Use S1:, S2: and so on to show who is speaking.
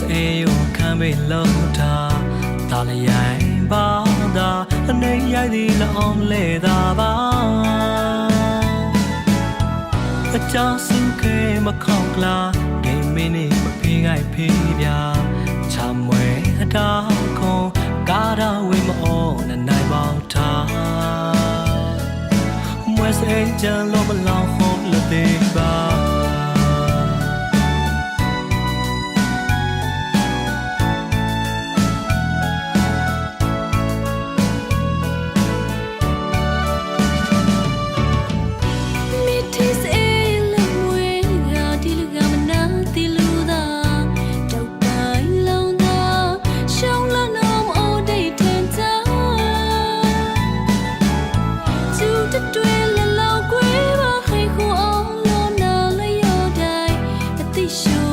S1: စေယုခံမေလုံးတာတာလျင်ပါတာအနေရိုက်သည်လောင်းလေတာပါအချာစုခဲမခေါကလာဂိမ်းမင်းနေမဖေးငိုက်ဖေးပြချမ်းမွေအတာခုံကားတော်ဝေမအောနဲ့နိုင်ပေါထားမွေးစိတ်ကြလို့မလောင်ဟုတ်လို့သေးပါ You.